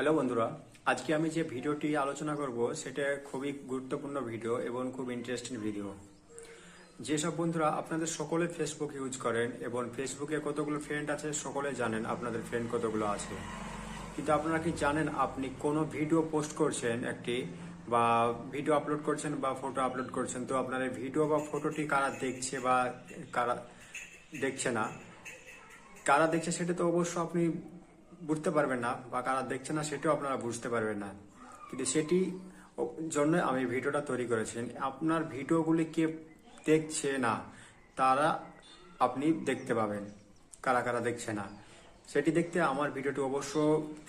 Hello বন্ধুরা, আজকে আমি যে ভিডিওটি আলোচনা করব সেটা খুবই গুরুত্বপূর্ণ ভিডিও এবং খুব ইন্টারেস্টিং ভিডিও যেসব বন্ধুরা আপনাদের সকলে ফেসবুক ইউজ করেন এবং ফেসবুকে কতগুলো ফ্রেন্ড আছে সকলে জানেন আপনাদের ফ্রেন্ড কতগুলো আছে। কিন্তু আপনারা কি জানেন আপনি কোনো ভিডিও পোস্ট করছেন একটি বা ভিডিও আপলোড করছেন বা ফটো আপলোড করছেন? তো আপনার ভিডিও বা ফটোটি কারা দেখছে বা কারা দেখছে না? কারা দেখছে সেটা তো অবশ্য আপনি বুঝতে পারবেন না বা কারা দেখছে না, সেটাও আপনারা বুঝতে পারবেন না। কিন্তু সেটি জন্য আমি ভিডিওটা তৈরি করেছি। আপনার ভিডিওগুলি কে দেখছে না, তারা আপনি দেখতে পাবেন, কারা কারা দেখছে না। সেটি দেখতে আমার ভিডিওটি অবশ্য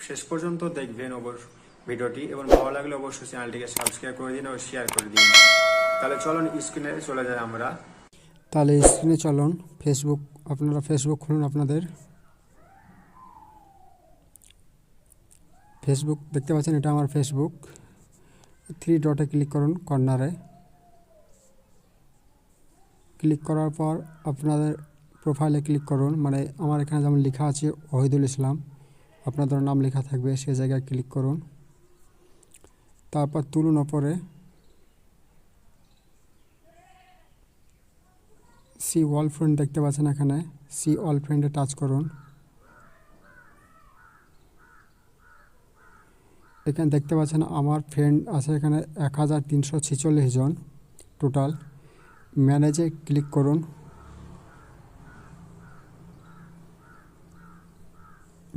শেষ পর্যন্ত দেখবেন অবশ্য ভিডিওটি, এবং ভালো লাগলে অবশ্যই চ্যানেলটিকে সাবস্ক্রাইব করে দিন ও শেয়ার করে দিন। তাহলে চলুন, স্ক্রিনে চলে যাই আমরা। তাহলে স্ক্রিনে চলুন, ফেসবুক, আপনারা ফেসবুক খুলুন আপনাদের। ফেসবুক দেখতে পাচ্ছেন, এটা আমার ফেসবুক থ্রি ডটে ক্লিক করুন কর্নারে ক্লিক করার পর আপনাদের প্রোফাইলে ক্লিক করুন। মানে আমার এখানে যেমন লেখা আছে, ওহিদুল ইসলাম। আপনাদের নাম লেখা থাকবে, সে জায়গায় ক্লিক করুন। তারপর তুলুন ওপরে। সি ওয়াল ফ্রেন্ড দেখতে পাচ্ছেন এখানে। সি অল ফ্রেন্ডে টাচ করুন। এখানে দেখতে পাচ্ছেন আমার ফ্রেন্ড আছে এখানে এক হাজার তিনশো ছেচল্লিশ জন টোটাল ম্যানেজে ক্লিক করুন।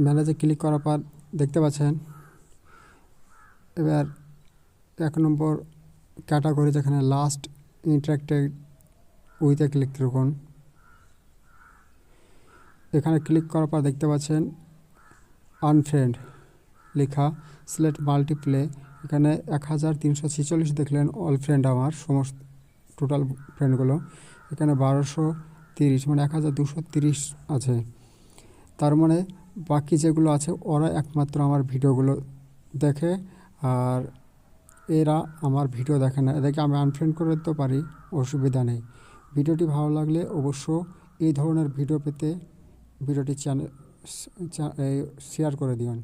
ম্যানেজে ক্লিক করার পর দেখতে পাচ্ছেন, এবার এক নম্বর ক্যাটাগরি যেখানে লাস্ট ইন্টারাক্টেড উইথে ক্লিক করুন। এখানে ক্লিক করার পর দেখতে পাচ্ছেন আনফ্রেন্ড লেখা, সিলেক্ট মাল্টিপ্লে। এখানে এক হাজার তিনশো ছেচল্লিশ দেখলেন অল ফ্রেন্ড আমার, সমস্ত টোটাল ফ্রেন্ডগুলো। এখানে বারোশো তিরিশ মানে এক হাজার দুশো তিরিশ আছে। তার মানে বাকি যেগুলো আছে, ওরা একমাত্র আমার ভিডিওগুলো দেখে, আর এরা আমার ভিডিও দেখে না। এদেরকে আমি আনফ্রেন্ড করে দিতে পারি, অসুবিধা নেই। ভিডিওটি ভালো লাগলে অবশ্য এই ধরনের ভিডিও পেতে ভিডিওটি চ্যানেল শেয়ার করে দিন